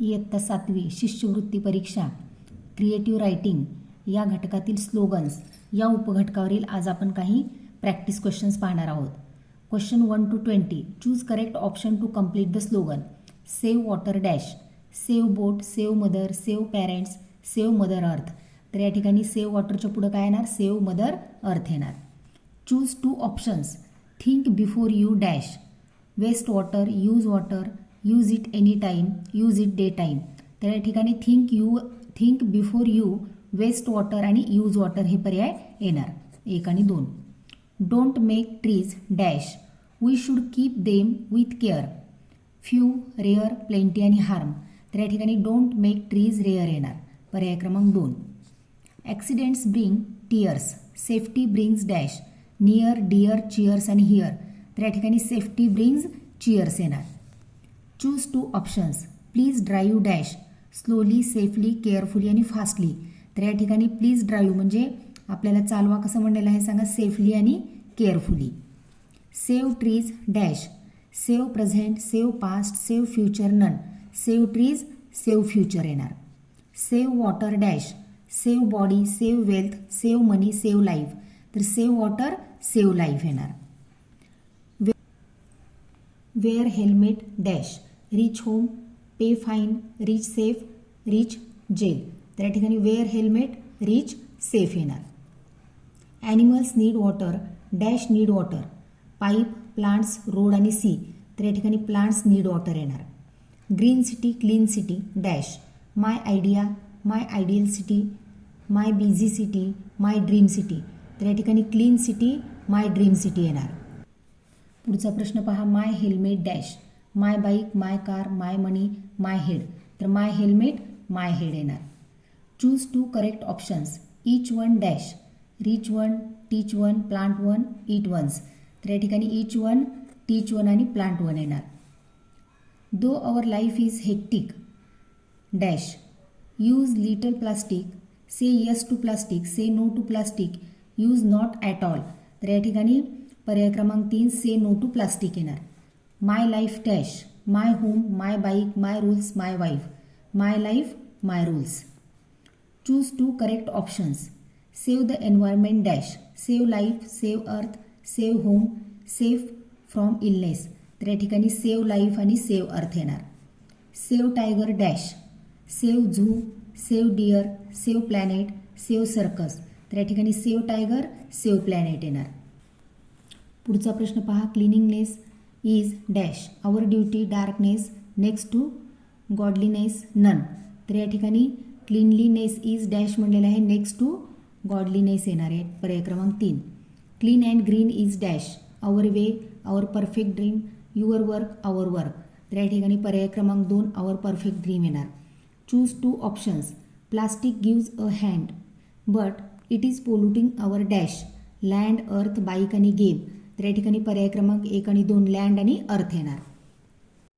इयत्ता सातवी शिष्यवृत्ती परीक्षा. क्रिएटिव्ह रायटिंग या घटकातील स्लोगन्स या उपघटकावरील आज आपण काही प्रॅक्टिस क्वेश्चन्स पाहणार आहोत. Question one to twenty choose correct option to complete the slogan save water dash save boat save mother save parents save mother earth तर या ठिकाणी सेव्ह वॉटरच्या पुढं काय येणार? सेव्ह मदर अर्थ येणार. Choose two options think before you dash waste water use water use it any time use it day time तर या ठिकाणी think you think before you waste water आणि यूज वॉटर हे पर्याय येणार. एक आणि दोन. Don't make trees dash we should keep them with care few rare plenty आणि हार्म तर या ठिकाणी डोंट मेक ट्रीज रेअर येणार. पर्याय क्रमांक दोन. Accidents bring tears safety brings dash near dear cheers आणि हिअर तर या ठिकाणी सेफ्टी ब्रिंग्ज चिअर्स येणार. Choose two options please drive dash slowly safely carefully आणि फास्टली तर या ठिकाणी प्लीज ड्राईव्ह म्हणजे आपल्याला चालवा कसं म्हणलेलं आहे सांगा. सेफली आणि carefully save trees dash save present save past save future none save trees save future येणार. Save water dash save body save wealth save money save life तर सेव्ह वॉटर सेव्ह लाईफ येणार. Wear helmet dash reach home pay fine reach safe reach jail तर या ठिकाणी wear helmet reach safe येणार. Animals need water dash need water pipe plants road आणि sea तर या ठिकाणी प्लांट्स नीड वॉटर येणार. Green city clean city dash my idea my ideal city my busy city my dream city तर या ठिकाणी clean city my dream city येणार. पुढचा प्रश्न पहा my helmet dash my bike my car my money my head. तर my helmet my head येणार. Choose two correct options each one dash reach one teach one plant one eat ones तर या ठिकाणी each one teach one आणि plant one येणार. Though our life is hectic dash use little plastic say yes to plastic say no to plastic use not at all तर या ठिकाणी पर्याय क्रमांक तीन से नो टू प्लास्टिक येणार. My life dash my home my bike my rules my wife my life my rules choose two correct options save the environment dash save life save earth save home safe from illness तर या ठिकाणी save life आणि save earth येणार. Save tiger dash save zoo save deer save planet save circus तर या ठिकाणी save tiger save planet येणार. पुढचा प्रश्न पहा. Cleanliness is dash our duty darkness next to godliness none तर या ठिकाणी क्लिनलीनेस इज डॅश म्हणलेलं आहे. नेक्स्ट टू गॉडलीनेस येणार आहे. पर्याय क्रमांक तीन. Clean and green is dash our way our perfect dream your work our work तर या ठिकाणी पर्याय क्रमांक दोन आवर परफेक्ट ड्रीम येणार. Choose two options plastic gives a hand but it is polluting our dash land earth bike आणि game तर या ठिकाणी पर्याय क्रमांक एक आणि दोन लँड आणि अर्थ येणार.